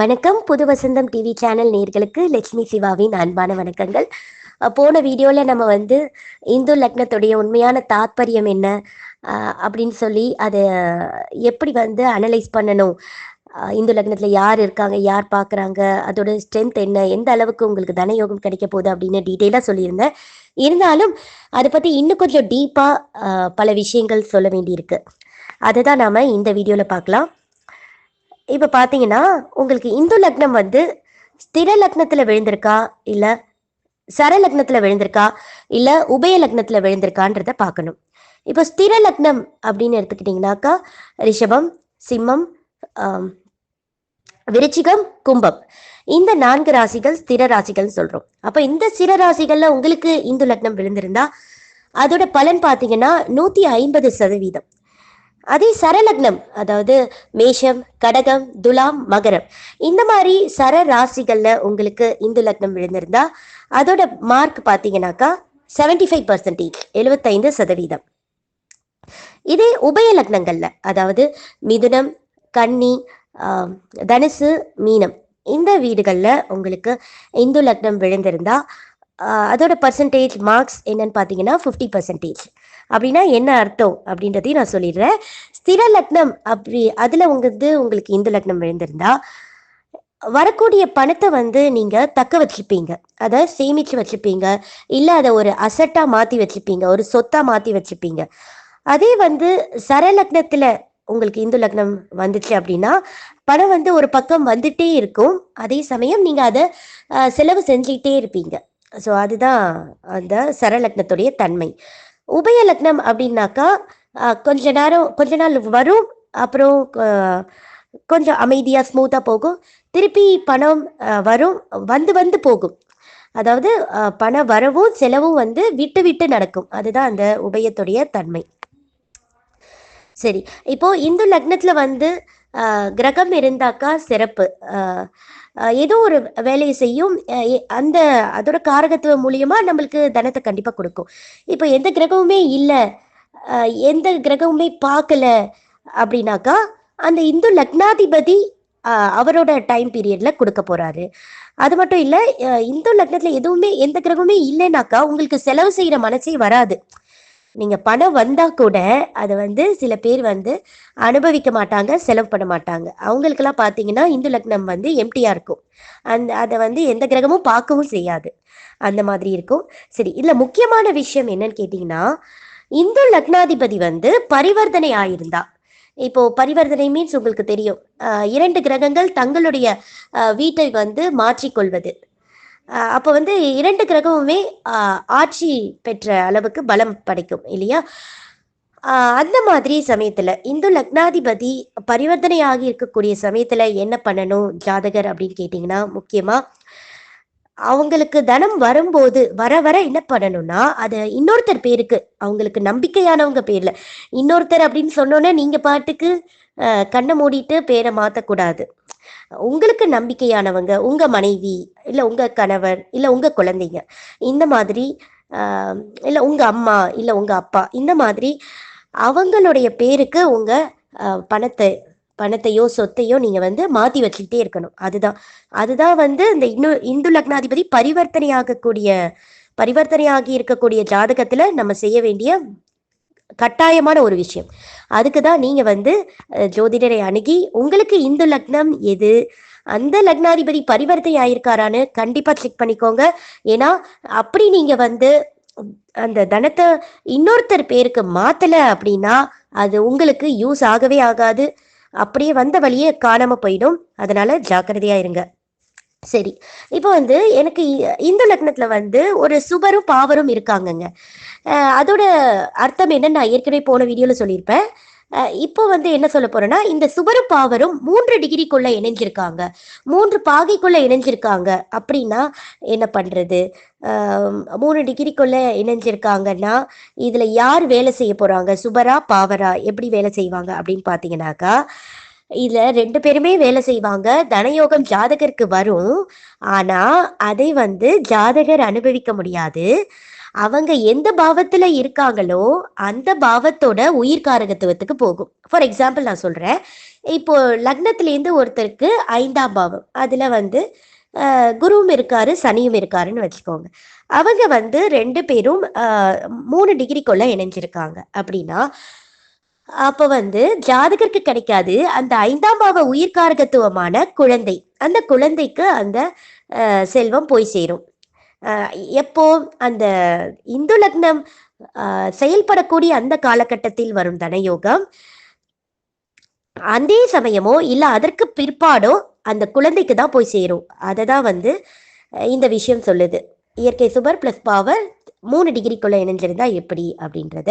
வணக்கம். புது வசந்தம் TV channel நேர்களுக்கு லட்சுமி சிவாவின் அன்பான வணக்கங்கள். போன வீடியோவில் நம்ம வந்து இந்து லக்னத்துடைய உண்மையான தாத்பரியம் என்ன? அப்படின்னு சொல்லி அதை எப்படி வந்து அனலைஸ் பண்ணணும்? இந்து லக்னத்தில் யார் இருக்காங்க? யார் பார்க்குறாங்க அதோட ஸ்ட்ரென்த் என்ன? எந்த அளவுக்கு உங்களுக்கு தனயோகம் கிடைக்க போகுது? அப்படின்னு டீட்டெயிலாக சொல்லியிருந்தேன். இருந்தாலும் அதை பற்றி இன்னும் கொஞ்சம் டீப்பாக பல விஷயங்கள் சொல்ல வேண்டியிருக்கு. அதை தான் நாம் இந்த வீடியோவில் பார்க்கலாம் இப்போ பார்த்தீங்கன்னா உங்களுக்கு இந்து லக்னம் வந்து ஸ்திர லக்னத்தில் விழுந்திருக்கா? இல்லை சர லக்னத்தில் விழுந்திருக்கா? இல்லை உபய லக்னத்தில் விழுந்திருக்கான்றத பார்க்கணும் இப்போ ஸ்திர லக்னம் அப்படின்னு எடுத்துக்கிட்டிங்கனாக்கா ரிஷபம் சிம்மம் விருச்சிகம் கும்பம். இந்த நான்கு ராசிகள் ஸ்திர ராசிகள்னு சொல்றோம். அப்ப இந்த ஸ்திர ராசிகள்ல உங்களுக்கு இந்து லக்னம் விழுந்திருந்தா அதோட பலன் பார்த்தீங்கன்னா நூத்தி ஐம்பது சதவீதம். அதே சரலக்னம் அதாவது மேஷம் கடகம் துலாம் மகரம். இந்த மாதிரி சர ராசிகள்ல உங்களுக்கு இந்து லக்னம் விழுந்திருந்தா அதோட மார்க் பார்த்தீங்கன்னாக்கா செவன்டி ஃபைவ் பர்சன்டேஜ் எழுபத்தைந்து சதவீதம். இதே உபய லக்னங்கள்ல அதாவது மிதுனம் கன்னி தனுசு மீனம் இந்த வீடுகளில் உங்களுக்கு இந்து லக்னம் விழுந்திருந்தா அதோட பர்சன்டேஜ் மார்க்ஸ் என்னன்னு பார்த்தீங்கன்னா ஃபிஃப்டி பர்சன்டேஜ் அப்படின்னா என்ன அர்த்தம் அப்படின்றதையும் நான் சொல்லிடுறேன். ஸ்திர லக்னம் அப்படி அதில் வந்து உங்களுக்கு இந்து லக்னம் விழுந்திருந்தா வரக்கூடிய பணத்தை வந்து நீங்கள் தக்க வச்சுப்பீங்க அதை சேமித்து வச்சுப்பீங்க இல்லை அதை ஒரு அசட்டாக மாற்றி வச்சுப்பீங்க ஒரு சொத்தாக மாற்றி வச்சுப்பீங்க அதே வந்து சரலக்னத்தில் உங்களுக்கு இந்து லக்னம் வந்துச்சு அப்படின்னா பணம் வந்து ஒரு பக்கம் வந்துட்டே இருக்கும். அதே சமயம் நீங்கள் அதை செலவு செஞ்சுக்கிட்டே இருப்பீங்க. ஸோ அதுதான் அந்த சரலக்னத்துடைய தன்மை. உபய லக்னம் அப்படின்னாக்கா கொஞ்ச நேரம் கொஞ்ச நாள் வரும் அப்புறம் கொஞ்சம் அமைதியாக ஸ்மூத்தாக போகும். திருப்பி பணம் வரும் வந்து வந்து போகும். அதாவது பண பணம் வரவும் செலவும் வந்து விட்டு விட்டு நடக்கும். அதுதான் அந்த உபயத்துடைய தன்மை. சரி. இப்போ இந்து லக்னத்துல வந்து கிரகம் இருந்தாக்கா சிறப்பு. ஏதோ ஒரு வேலையை செய்யும் எ- அந்த அதோட காரகத்துவம் மூலியமா நம்மளுக்கு தனத்தை கண்டிப்பா கொடுக்கும். இப்போ எந்த கிரகமுமே இல்லை எந்த கிரகமுமே பார்க்கல அப்படின்னாக்கா அந்த இந்து லக்னாதிபதி அவரோட டைம் பீரியட்ல கொடுக்க போறாரு. அது மட்டும் இல்ல இந்து லக்னத்துல எதுவுமே எந்த கிரகமுமே இல்லைனாக்கா உங்களுக்கு செலவு செய்யற மனசே வராது. நீங்க பணம் வந்தா கூட அதை வந்து சில பேர் வந்து அனுபவிக்க மாட்டாங்க செலவு பண்ண மாட்டாங்க. அவங்களுக்கெல்லாம் பாத்தீங்கன்னா இந்து லக்னம் வந்து எம்டியா இருக்கும். அந்த அதை வந்து எந்த கிரகமும் பார்க்கவும் செய்யாது. அந்த மாதிரி இருக்கும். சரி இதுல முக்கியமான விஷயம் என்னன்னு கேட்டீங்கன்னா இந்து லக்னாதிபதி வந்து பரிவர்த்தனை ஆயிருந்தா. இப்போ பரிவர்த்தனை மீன்ஸ் உங்களுக்கு தெரியும். இரண்டு கிரகங்கள் தங்களுடைய வீட்டை வந்து மாற்றிக்கொள்வது. அப்போ வந்து இரண்டு கிரகமுமே ஆட்சி பெற்ற அளவுக்கு பலம் படைக்கும் இல்லையா? அந்த மாதிரி சமயத்துல இந்து லக்னாதிபதி பரிவர்த்தனை ஆகி இருக்கக்கூடிய சமயத்துல என்ன பண்ணணும் ஜாதகர் அப்படின்னு கேட்டிங்கன்னா முக்கியமா அவங்களுக்கு தனம் வரும்போது வர வர என்ன பண்ணணும்னா அது இன்னொருத்தர் பேருக்கு அவங்களுக்கு நம்பிக்கையானவங்க பேர்ல இன்னொருத்தர் அப்படின்னு சொன்னோன்னே நீங்க பாட்டுக்கு கண்ணை மூடிட்டு பேரை மாத்தக்கூடாது. உங்களுக்கு நம்பிக்கையானவங்க உங்க மனைவி இல்ல உங்க கணவர் இல்ல உங்க குழந்தைங்க இந்த மாதிரி ஆஹ், இல்ல உங்க அம்மா இல்ல உங்க அப்பா இந்த மாதிரி அவங்களுடைய பேருக்கு உங்க பணத்தை பணத்தையோ சொத்தையோ நீங்க வந்து மாத்தி வச்சுக்கிட்டே இருக்கணும். அதுதான். அதுதான் வந்து இந்த இன்னும் இந்து லக்னாதிபதி பரிவர்த்தனை ஆகக்கூடிய பரிவர்த்தனை ஆகி இருக்கக்கூடிய ஜாதகத்துல நம்ம செய்ய வேண்டிய கட்டாயமான ஒரு விஷயம். அதுக்கு தான் நீங்க வந்து ஜோதிடரை அணுகி உங்களுக்கு இந்து லக்னம் எது? அந்த லக்னாதிபதி பரிவர்த்தனை ஆயிருக்காரான்னு கண்டிப்பா செக் பண்ணிக்கோங்க. ஏன்னா அப்படி நீங்க வந்து அந்த தனத்தை இன்னொருத்தர் பேருக்கு மாத்தல அப்படின்னா அது உங்களுக்கு யூஸ் ஆகவே ஆகாது. அப்படியே வந்த வழியே காணாம போயிடும். அதனால ஜாக்கிரதையா இருங்க. சரி. இப்போ வந்து எனக்கு இ- இந்து லக்னத்துல வந்து ஒரு சுபரும் பாவரும் இருக்காங்கங்க. அதோட அர்த்தம் என்னன்னு நான் ஏற்கனவே போன வீடியோல சொல்லியிருப்பேன். இப்போ வந்து என்ன சொல்ல போறேன்னா இந்த சுபரும் பாவரும் மூன்று டிகிரிக்குள்ள இணைஞ்சிருக்காங்க. மூன்று பாகைக்குள்ள இணைஞ்சிருக்காங்க. அப்படின்னா என்ன பண்றது? மூணு டிகிரிக்குள்ள இணைஞ்சிருக்காங்கன்னா இதுல யார் வேலை செய்ய போறாங்க? சுபரா பாவரா எப்படி வேலை செய்வாங்க அப்படின்னு பாத்தீங்கன்னாக்கா இதுல ரெண்டு பேருமே வேலை செய்வாங்க. தனயோகம் ஜாதகருக்கு வரும். ஆனா அதை வந்து ஜாதகர் அனுபவிக்க முடியாது. அவங்க எந்த பாவத்துல இருக்காங்களோ அந்த பாவத்தோட உயிர்காரகத்துவத்துக்கு போகும். ஃபார் எக்ஸாம்பிள் நான் சொல்றேன். இப்போ லக்னத்திலேருந்து ஒருத்தருக்கு ஐந்தாம் பாவம். அதுல வந்து குருவும் இருக்காரு சனியும் இருக்காருன்னு வச்சுக்கோங்க. அவங்க வந்து ரெண்டு பேரும் மூணு டிகிரிக்குள்ள இணைஞ்சிருக்காங்க. அப்படின்னா அப்ப வந்து ஜாதகருக்கு கிடைக்காது. அந்த ஐந்தாம் பாவ உயிர்காரகத்துவமான குழந்தை. அந்த குழந்தைக்கு அந்த செல்வம் போய் சேரும். எப்போ அந்த இந்து லக்னம் அஹ், செயல்படக்கூடிய அந்த காலகட்டத்தில் வரும் தனயோகம் அதே சமயமோ இல்ல அதற்கு பிற்பாடோ அந்த குழந்தைக்கு தான் போய் சேரும். அதை தான் வந்து இந்த விஷயம் சொல்லுது. இயற்கை சுபர் பிளஸ் பவர் மூணு டிகிரிக்குள்ள இணைஞ்சிருந்தா எப்படி அப்படின்றத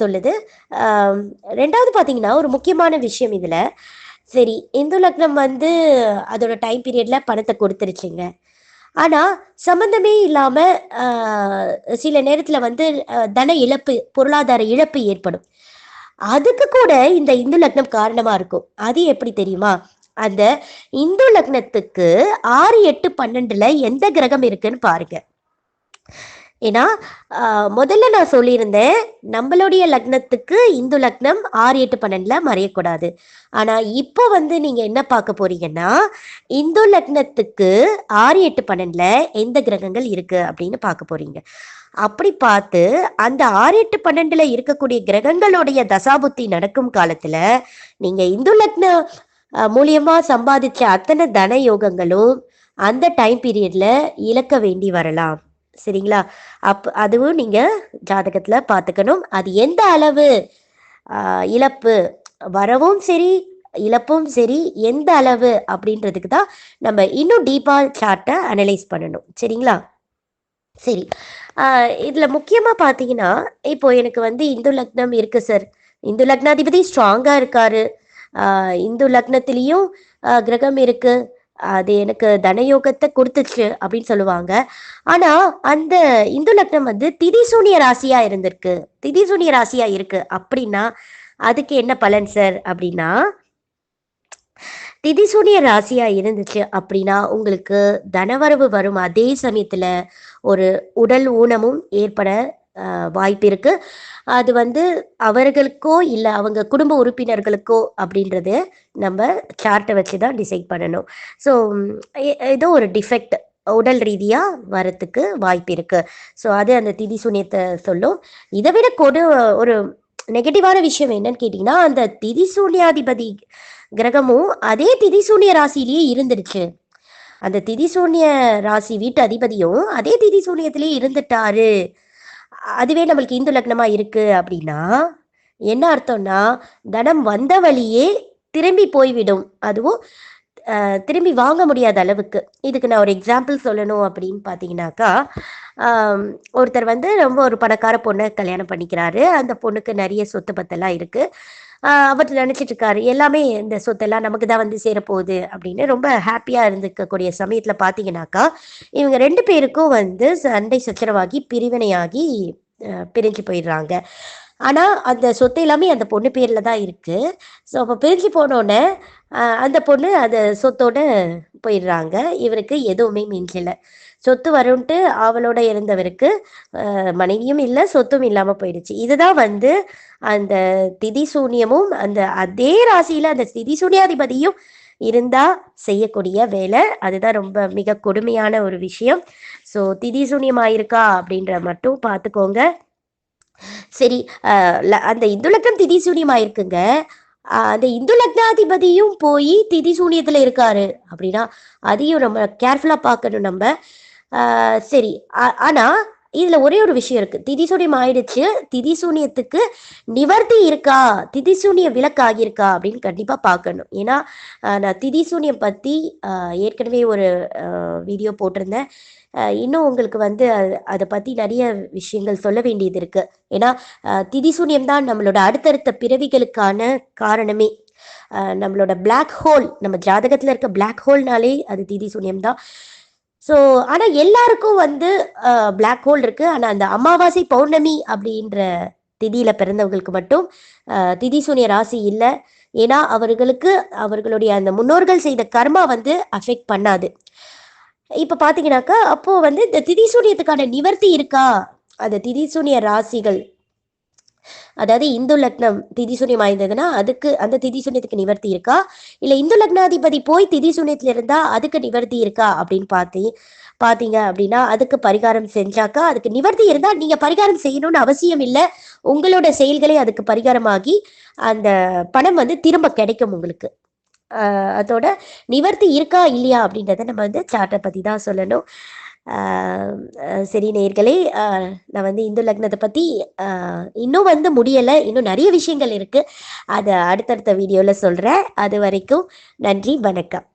சொல்லுது. ரெண்டாவது பார்த்தீங்கன்னா ஒரு முக்கியமான விஷயம் இதில். சரி இந்து லக்னம் வந்து அதோட டைம் பீரியட்ல பணத்தை கொடுத்துருச்சுங்க. ஆனா சம்பந்தமே இல்லாம சில நேரத்துல வந்து தன இழப்பு பொருளாதார இழப்பு ஏற்படும். அதுக்கு கூட இந்த இந்து லக்னம் காரணமா இருக்கும். அது எப்படி தெரியுமா? அந்த இந்து லக்னத்துக்கு ஆறு எட்டு பன்னெண்டுல எந்த கிரகம் இருக்குன்னு பாருங்க. ஏன்னா முதல்ல நான் சொல்லியிருந்தேன் நம்மளுடைய லக்னத்துக்கு இந்து லக்னம் ஆறு எட்டு பன்னெண்டுல மறையக்கூடாது. ஆனா இப்போ வந்து நீங்க என்ன பார்க்க போறீங்கன்னா இந்து லக்னத்துக்கு ஆறு எட்டு பன்னெண்டுல எந்த கிரகங்கள் இருக்கு அப்படின்னு பார்க்க போறீங்க. அப்படி பார்த்து அந்த ஆறு எட்டு பன்னெண்டுல இருக்கக்கூடிய கிரகங்களுடைய தசாபுத்தி நடக்கும் காலத்துல நீங்க இந்து லக்ன மூலியமா சம்பாதிச்ச அத்தனை தன யோகங்களும் அந்த டைம் பீரியட்ல இழக்க வேண்டி வரலாம். சரிங்களா? அப் அதுவும் நீங்க ஜாதகத்துல பார்த்துக்கணும். அது எந்த அளவு இழப்பு வரவும் சரி இழப்பும் சரி எந்த அளவு அப்படின்றதுக்கு தான் நம்ம இன்னும் டீப்பா சார்ட்டை அனலைஸ் பண்ணணும். சரிங்களா? சரி. இதில் இதுல முக்கியமா பார்த்தீங்கன்னா இப்போ எனக்கு வந்து இந்து லக்னம் இருக்கு சார் இந்து லக்னாதிபதி ஸ்ட்ராங்கா இருக்காரு. இந்து லக்னத்திலையும் கிரகம் இருக்கு. அது எனக்கு தனயோகத்தை கொடுத்துச்சு அப்படின்னு சொல்லுவாங்க. ஆனா அந்த இந்து லக்னம் வந்து திதிசூனிய ராசியா இருந்திருக்கு. திதிசூனிய ராசியா இருக்கு. அப்படின்னா அதுக்கு என்ன பலன் சார் அப்படின்னா திதிசூனிய ராசியா இருந்துச்சு அப்படின்னா உங்களுக்கு தனவரவு வரும். அதே சமயத்துல ஒரு உடல் ஊனமும் ஏற்பட வாய்ப்பு இருக்கு. அது வந்து அவர்களுக்கோ இல்லை அவங்க குடும்ப உறுப்பினர்களுக்கோ அப்படின்றது நம்ம சார்ட்டை வச்சு தான் டிசைட் பண்ணணும். ஸோ ஏதோ ஒரு டிஃபெக்ட் உடல் ரீதியாக வரத்துக்கு வாய்ப்பு இருக்கு. ஸோ அது அந்த திதி சூன்யத்தை சொல்லும். இதை விட கொடு ஒரு நெகட்டிவான விஷயம் என்னன்னு கேட்டிங்கன்னா அந்த திதி சூன்யாதிபதி கிரகமும் அதே திதி சூன்ய ராசியிலேயே இருந்துருச்சு. அந்த திதி சூன்ய ராசி வீட்டு அதிபதியும் அதே திதி சூன்யத்திலேயே இருந்துட்டாரு. அதுவே நம்மளுக்கு இந்து லக்னமா இருக்கு அப்படின்னா என்ன அர்த்தம்னா தனம் வந்த வழியே திரும்பி போய்விடும். அதுவும் திரும்பி வாங்க முடியாத அளவுக்கு. இதுக்கு நான் ஒரு எக்ஸாம்பிள் சொல்லணும் அப்படின்னு பார்த்தீங்கன்னாக்கா ஒருத்தர் வந்து ரொம்ப ஒரு பணக்கார பொண்ணை கல்யாணம் பண்ணிக்கிறாரு. அந்த பொண்ணுக்கு நிறைய சொத்து பத்தெல்லாம் இருக்குது அவர் நினைச்சிட்டு இருக்காரு எல்லாமே இந்த சொத்தெல்லாம் நமக்கு தான் வந்து சேரப்போகுது அப்படின்னு ரொம்ப ஹாப்பியா இருந்துக்கக்கூடிய சமயத்துல பாத்தீங்கன்னாக்கா இவங்க ரெண்டு பேருக்கும் வந்து சண்டை சச்சரவாகி பிரிவினையாகி பிரிஞ்சு போயிடுறாங்க. ஆனால் அந்த சொத்து எல்லாமே அந்த பொண்ணு பேரில் தான் இருக்குது ஸோ அப்போ பிரிஞ்சு போனோடனே அந்த பொண்ணு அந்த சொத்தோடு போயிடுறாங்க. இவருக்கு எதுவுமே மிஞ்சல. சொத்து வரும்ட்டு அவளோட இருந்தவருக்கு மனைவியும் இல்லை சொத்தும் இல்லாமல் போயிடுச்சு. இதுதான் வந்து அந்த திதி சூன்யமும் அந்த அதே ராசியில் அந்த திதி சூன்யாதிபதியும் இருந்தா செய்யக்கூடிய வேலை. அதுதான் ரொம்ப மிக கொடுமையான ஒரு விஷயம். ஸோ திதி சூன்யமாயிருக்கா அப்படின்ற மட்டும் பார்த்துக்கோங்க. சரி ல- அந்த இந்து லக்னம் திதி சூன்யமாயிருக்குங்க அஹ், அந்த இந்து லக்னாதிபதியும் போய் திதி சூன்யத்துல இருக்காரு அப்படின்னா அதையும் நம்ம கேர்ஃபுல்லா பார்க்கணும் நம்ம. சரி ஆனா இதுல ஒரே ஒரு விஷயம் இருக்கு. திதிசூனியம் ஆயிடுச்சு. திதிசூனியத்துக்கு நிவர்த்தி இருக்கா? திதிசூனிய விளக்கு ஆகியிருக்கா அப்படின்னு கண்டிப்பா பார்க்கணும். ஏன்னா நான் திதிசூனியம் பத்தி ஏற்கனவே ஒரு வீடியோ போட்டிருந்தேன். இன்னும் உங்களுக்கு வந்து அது- அதை பத்தி நிறைய விஷயங்கள் சொல்ல வேண்டியது இருக்கு. ஏன்னா அஹ், திதிசூனியம் தான் நம்மளோட அடுத்தடுத்த பிறவிகளுக்கான காரணமே. நம்மளோட பிளாக் ஹோல் நம்ம ஜாதகத்துல இருக்க பிளாக் ஹோல்னாலே அது திதிசூனியம் தான். ஸோ ஆனால் எல்லாருக்கும் வந்து பிளாக் ஹோல் இருக்கு. ஆனால் அந்த அமாவாசை பௌர்ணமி அப்படின்ற திதியில பிறந்தவங்களுக்கு மட்டும் திதி சூனிய ராசி இல்லை. ஏன்னா அவர்களுக்கு அவர்களுடைய அந்த முன்னோர்கள் செய்த கர்மா வந்து அஃபெக்ட் பண்ணாது. இப்ப பாத்தீங்கன்னாக்கா அப்போ வந்து இந்த திதி சூனியத்துக்கான நிவர்த்தி இருக்கா? அந்த திதி சூனிய ராசிகள் அதாவது இந்து லக்னம் திதி சூன்யம் ஆயிருந்ததுன்னா அதுக்கு அந்த திதி சூன்யத்துக்கு நிவர்த்தி இருக்கா இல்ல இந்து லக்னாதிபதி போய் திதி சூன்யத்துல இருந்தா அதுக்கு நிவர்த்தி இருக்கா அப்படின்னு பார்த்து பார்த்தீங்க அப்படின்னா அதுக்கு பரிகாரம் செஞ்சாக்கா அதுக்கு நிவர்த்தி இருந்தா நீங்க பரிகாரம் செய்யணும்னு அவசியம் இல்லை. உங்களோட செயல்களே அதுக்கு பரிகாரமாகி அந்த பணம் வந்து திரும்ப கிடைக்கும் உங்களுக்கு. அதோட நிவர்த்தி இருக்கா இல்லையா அப்படின்றத நம்ம வந்து சார்ட்டை பத்தி தான் சொல்லணும். சரி நேர்களே நான் வந்து இந்து லக்னத்தை பற்றி இன்னும் வந்து முடியலை. இன்னும் நிறைய விஷயங்கள் இருக்குது அதை அடுத்தடுத்த வீடியோவில் சொல்கிறேன் அது வரைக்கும் நன்றி வணக்கம்.